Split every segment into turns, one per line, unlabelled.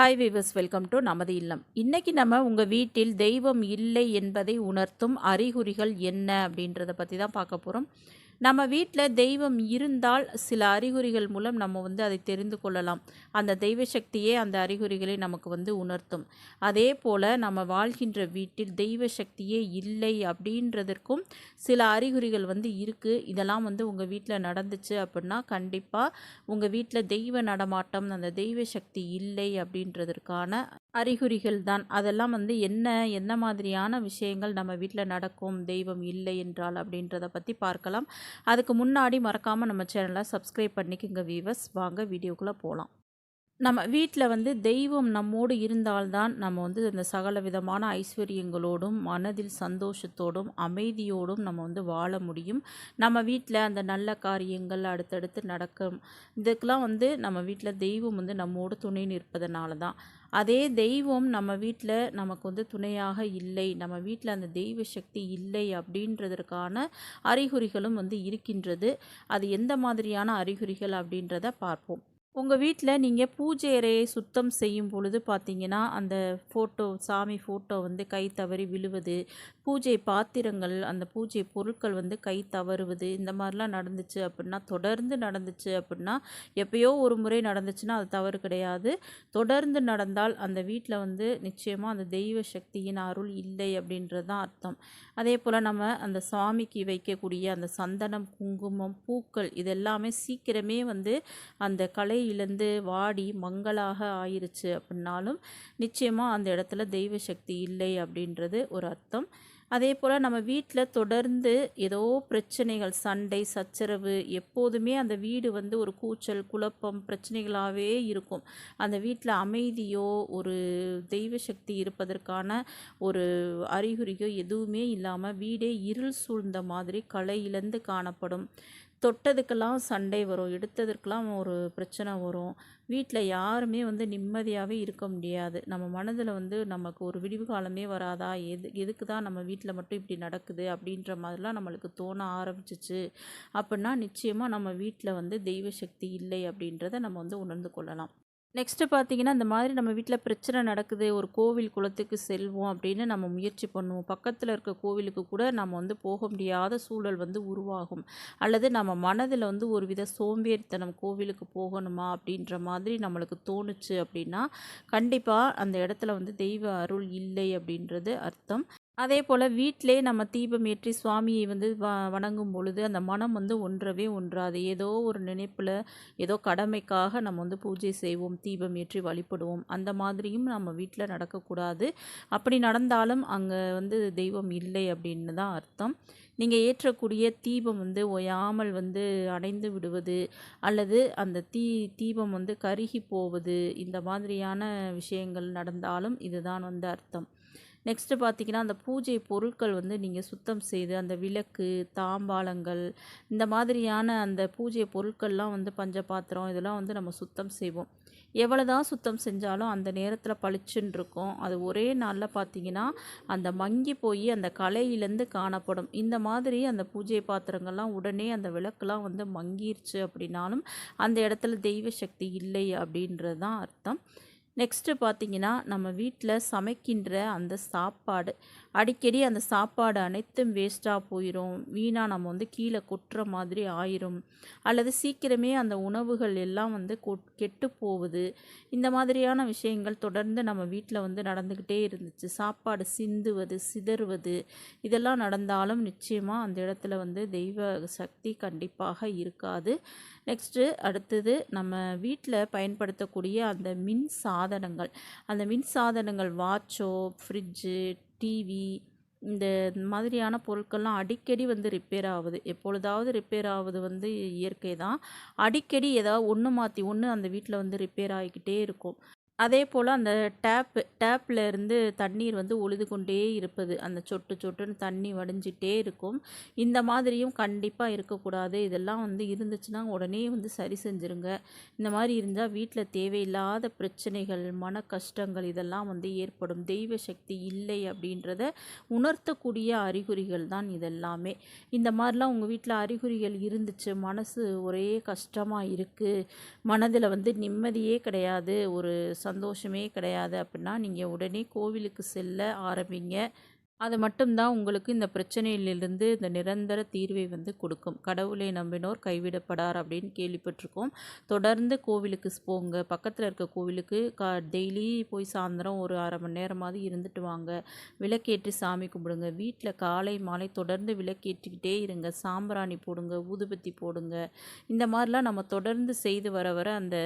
Hi viewers welcome to நமது இல்லம். இன்றைக்கி நம்ம உங்கள் வீட்டில் தெய்வம் இல்லை என்பதை உணர்த்தும் அறிகுறிகள் என்ன அப்படின்றத பற்றி தான் பார்க்க போகிறோம் நம்ம வீட்டில் தெய்வம் இருந்தால் சில அறிகுறிகள் மூலம் நம்ம வந்து அதை தெரிந்து கொள்ளலாம். அந்த தெய்வ சக்தியே அந்த அறிகுறிகளை நமக்கு வந்து உணர்த்தும். அதே போல் நம்ம வாழ்கின்ற வீட்டில் தெய்வ சக்தியே இல்லை அப்படின்றதற்கும் சில அறிகுறிகள் வந்து இருக்குது இதெல்லாம் வந்து உங்கள் வீட்டில் நடந்துச்சு அப்படின்னா கண்டிப்பாக உங்கள் வீட்டில் தெய்வ நடமாட்டம் அந்த தெய்வ சக்தி இல்லை அப்படின்றதற்கான அறிகுறிகள் தான். அதெல்லாம் வந்து என்ன என்ன மாதிரியான விஷயங்கள் நம்ம வீட்டில் நடக்கும் தெய்வம் இல்லை என்றால் அப்படின்றத பற்றி பார்க்கலாம். அதுக்கு முன்னாடி மறக்காமல் நம்ம சேனலை சப்ஸ்கிரைப் பண்ணிக்கோங்க வீவர்ஸ் வாங்க வீடியோக்குள்ளே போகலாம் நம்ம வீட்டில் வந்து தெய்வம் நம்மோடு இருந்தால்தான் நம்ம வந்து இந்த சகல விதமான ஐஸ்வர்யங்களோடும் மனதில் சந்தோஷத்தோடும் அமைதியோடும் நம்ம வந்து வாழ முடியும். நம்ம வீட்டில் அந்த நல்ல காரியங்கள் அடுத்தடுத்து நடக்கும். இதுக்கெலாம் வந்து நம்ம வீட்டில் தெய்வம் வந்து நம்மோடு துணை நிற்பதனால தான் அதே தெய்வம் நம்ம வீட்டில் நமக்கு வந்து துணையாக இல்லை நம்ம வீட்டில் அந்த தெய்வ சக்தி இல்லை அப்படின்றதற்கான அறிகுறிகளும் வந்து இருக்கின்றது. அது எந்த மாதிரியான அறிகுறிகள் அப்படின்றத பார்ப்போம். உங்கள் வீட்டில் நீங்கள் பூஜை அறையை சுத்தம் செய்யும் பொழுது பார்த்தீங்கன்னா அந்த ஃபோட்டோ சாமி ஃபோட்டோ வந்து கை தவறி விழுவது பூஜை பாத்திரங்கள் அந்த பூஜை பொருட்கள் வந்து கை தவறுவது இந்த மாதிரிலாம் நடந்துச்சு அப்படின்னா தொடர்ந்து நடந்துச்சு அப்படின்னா எப்பயோ ஒரு முறை நடந்துச்சுன்னா அது தவறு கிடையாது. தொடர்ந்து நடந்தால் அந்த வீட்டில் வந்து நிச்சயமாக அந்த தெய்வ சக்தியின் அருள் இல்லை அப்படின்றது தான் அர்த்தம். அதே போல் நம்ம அந்த சுவாமிக்கு வைக்கக்கூடிய அந்த சந்தனம் குங்குமம் பூக்கள் இதெல்லாமே சீக்கிரமே வந்து அந்த கலை இழந்து வாடி மங்களாக ஆயிருச்சு அப்படின்னாலும் நிச்சயமாக அந்த இடத்துல தெய்வ சக்தி இல்லை அப்படின்றது ஒரு அர்த்தம். அதே போல் நம்ம வீட்டில் தொடர்ந்து ஏதோ பிரச்சனைகள் சண்டை சச்சரவு எப்போதுமே அந்த வீடு வந்து ஒரு கூச்சல் குழப்பம் பிரச்சனைகளாகவே இருக்கும். அந்த வீட்டில் அமைதியோ ஒரு தெய்வ சக்தி இருப்பதற்கான ஒரு அறிகுறியோ எதுவுமே இல்லாமல் வீடே இருள் சூழ்ந்த மாதிரி களை இழந்து காணப்படும். தொட்டதுக்கெல்லாம் சண்டை வரும் எடுத்ததற்கெல்லாம் ஒரு பிரச்சனை வரும். வீட்டில் யாருமே வந்து நிம்மதியாகவே இருக்க முடியாது. நம்ம மனதில் வந்து நமக்கு ஒரு விடிவு காலமே வராதா? எது எதுக்கு தான் நம்ம வீட்டில் மட்டும் இப்படி நடக்குது? அப்படின்ற மாதிரிலாம் நம்மளுக்கு தோண ஆரம்பிச்சிச்சு. அப்படின்னா நிச்சயமாக நம்ம வீட்டில் வந்து தெய்வ சக்தி இல்லை அப்படின்றத நம்ம வந்து உணர்ந்து கொள்ளலாம். நெக்ஸ்ட்டு பார்த்தீங்கன்னா இந்த மாதிரி நம்ம வீட்டில் பிரச்சனை நடக்குது ஒரு கோவில் குளத்துக்கு செல்வோம் அப்படின்னு நம்ம முயற்சி பண்ணுவோம். பக்கத்தில் இருக்க கோவிலுக்கு கூட நம்ம வந்து போக முடியாத சூழல் வந்து உருவாகும். அல்லது நம்ம மனதில் வந்து ஒரு வித சோம்பேறித்தனம் கோவிலுக்கு போகணுமா அப்படின்ற மாதிரி நம்மளுக்கு தோணுச்சு அப்படின்னா கண்டிப்பாக அந்த இடத்துல வந்து தெய்வ அருள் இல்லை அப்படின்றது அர்த்தம். அதே போல் வீட்டிலே நம்ம தீபம் ஏற்றி சுவாமியை வந்து வ வணங்கும் பொழுது அந்த மனம் வந்து ஒன்றவே ஒன்றாது. ஏதோ ஒரு நினைப்பில் ஏதோ கடமைக்காக நம்ம வந்து பூஜை செய்வோம் தீபம் ஏற்றி வழிபடுவோம். அந்த மாதிரியும் நம்ம வீட்டில் நடக்கக்கூடாது. அப்படி நடந்தாலும் அங்கே வந்து தெய்வம் இல்லை அப்படின்னு தான் அர்த்தம். நீங்கள் ஏற்றக்கூடிய தீபம் வந்து ஒயாமல் வந்து அடைந்து விடுவது அல்லது அந்த தீ தீபம் வந்து கருகி போவது இந்த மாதிரியான விஷயங்கள் நடந்தாலும் இதுதான் வந்து அர்த்தம். நெக்ஸ்ட்டு பார்த்திங்கன்னா அந்த பூஜை பொருட்கள் வந்து நீங்கள் சுத்தம் செய்து அந்த விளக்கு தாம்பாளங்கள் இந்த மாதிரியான அந்த பூஜை பொருட்கள்லாம் வந்து பஞ்ச பாத்திரம் இதெல்லாம் வந்து நம்ம சுத்தம் செய்வோம். எவ்வளோ தான் சுத்தம் செஞ்சாலும் அந்த நேரத்தில் பளிச்சுன்னு இருக்கும். அது ஒரே நாளில் பார்த்தீங்கன்னா அந்த மங்கி போய் அந்த கலையிலேருந்து காணப்படும். இந்த மாதிரி அந்த பூஜை பாத்திரங்கள்லாம் உடனே அந்த விளக்குலாம் வந்து மங்கிருச்சு அப்படின்னாலும் அந்த இடத்துல தெய்வ சக்தி இல்லை அப்படின்றது தான் அர்த்தம். நெக்ஸ்ட்டு பார்த்தீங்கன்னா நம்ம வீட்டில் சமைக்கின்ற அந்த சாப்பாடு. அடிக்கடி அந்த சாப்பாடு அனைத்தும் வேஸ்ட்டாக போயிடும் வீணாக நம்ம வந்து கீழே கொட்டுற மாதிரி ஆயிரும். அல்லது சீக்கிரமே அந்த உணவுகள் எல்லாம் வந்து கெட்டு போகுது. இந்த மாதிரியான விஷயங்கள் தொடர்ந்து நம்ம வீட்டில் வந்து நடந்துக்கிட்டே இருந்துச்சு. சாப்பாடு சிந்துவது சிதறுவது இதெல்லாம் நடந்தாலும் நிச்சயமாக அந்த இடத்துல வந்து தெய்வ சக்தி கண்டிப்பாக இருக்காது. நெக்ஸ்ட்டு அடுத்தது நம்ம வீட்டில் பயன்படுத்தக்கூடிய அந்த மின் சாதனங்கள் அந்த மின் சாதனங்கள் வாட்சோ ஃப்ரிட்ஜு டிவி இந்த மாதிரியான பொருட்கள்லாம் அடிக்கடி வந்து ரிப்பேர் ஆகுது. எப்பொழுதாவது ரிப்பேர் ஆகுது வந்து இயற்கை தான். அடிக்கடி ஏதாவது ஒன்று மாற்றி ஒன்று அந்த வீட்டில் வந்து ரிப்பேர் ஆகிக்கிட்டே இருக்கும். அதே போல் அந்த டேப்பு டேப்பில் இருந்து தண்ணீர் வந்து ஒழுது கொண்டே இருப்பது. அந்த சொட்டு சொட்டுன்னு தண்ணி வடிஞ்சிட்டே இருக்கும். இந்த மாதிரியும் கண்டிப்பாக இருக்கக்கூடாது. இதெல்லாம் வந்து இருந்துச்சுன்னா உடனே வந்து சரி செஞ்சுருங்க. இந்த மாதிரி இருந்தால் வீட்டில் தேவையில்லாத பிரச்சனைகள் மன கஷ்டங்கள் இதெல்லாம் வந்து ஏற்படும். தெய்வ சக்தி இல்லை அப்படின்றத உணர்த்தக்கூடிய அறிகுறிகள் தான் இதெல்லாமே. இந்த மாதிரிலாம் உங்கள் வீட்டில் அறிகுறிகள் இருந்துச்சு. மனசு ஒரே கஷ்டமாக இருக்குது மனதில் வந்து நிம்மதியே கிடையாது. ஒரு சந்தோஷமே கிடையாது அப்படின்னா நீங்கள் உடனே கோவிலுக்கு செல்ல ஆரம்பிங்க. அது மட்டும்தான் உங்களுக்கு இந்த பிரச்சனையிலிருந்து இந்த நிரந்தர தீர்வை வந்து கொடுக்கும். கடவுளை நம்பினோர் கைவிடப்படார் அப்படின்னு கேள்விப்பட்டிருக்கோம். தொடர்ந்து கோவிலுக்கு போங்க. பக்கத்தில் இருக்க கோவிலுக்கு கா டெய்லி போய் சாயந்தரம் ஒரு அரை மணி நேரமாவது இருந்துட்டு வாங்க. விளக்கேற்றி சாமி கும்பிடுங்க. வீட்டில் காலை மாலை தொடர்ந்து விளக்கேற்றிக்கிட்டே இருங்க. சாம்பிராணி போடுங்க ஊதுபத்தி போடுங்க. இந்த மாதிரிலாம் நம்ம தொடர்ந்து செய்து வர வர அந்த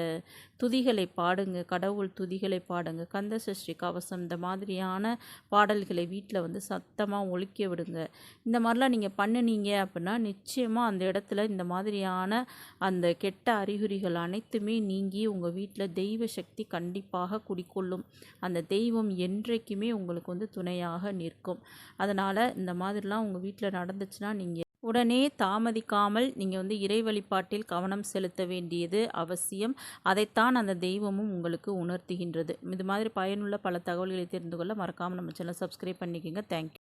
துதிகளை பாடுங்க. கடவுள் துதிகளை பாடுங்க. கந்த சஷ்டி கவசம் இந்த மாதிரியான பாடல்களை வீட்டில் வந்து சத்தமாக ஒழிக்க விடுங்க. இந்த மாதிரிலாம் நீங்கள் பண்ணுனீங்க அப்படின்னா நிச்சயமாக அந்த இடத்துல இந்த மாதிரியான அந்த கெட்ட அறிகுறிகள் அனைத்துமே நீங்கி உங்கள் வீட்டில் தெய்வ சக்தி கண்டிப்பாக குடிக்கொள்ளும் அந்த தெய்வம் என்றைக்குமே உங்களுக்கு வந்து துணையாக நிற்கும். அதனால் இந்த மாதிரிலாம் உங்கள் வீட்டில் நடந்துச்சுன்னா நீங்கள் உடனே தாமதிக்காமல் நீங்கள் வந்து இறை வழிபாட்டில் கவனம் செலுத்த வேண்டியது அவசியம். அதைத்தான் அந்த தெய்வமும் உங்களுக்கு உணர்த்துகின்றது. இது மாதிரி பயனுள்ள பல தகவல்களை தெரிந்து கொள்ள மறக்காமல் நம்ம சேனல் சப்ஸ்கிரைப் பண்ணிக்கோங்க. தேங்க்யூ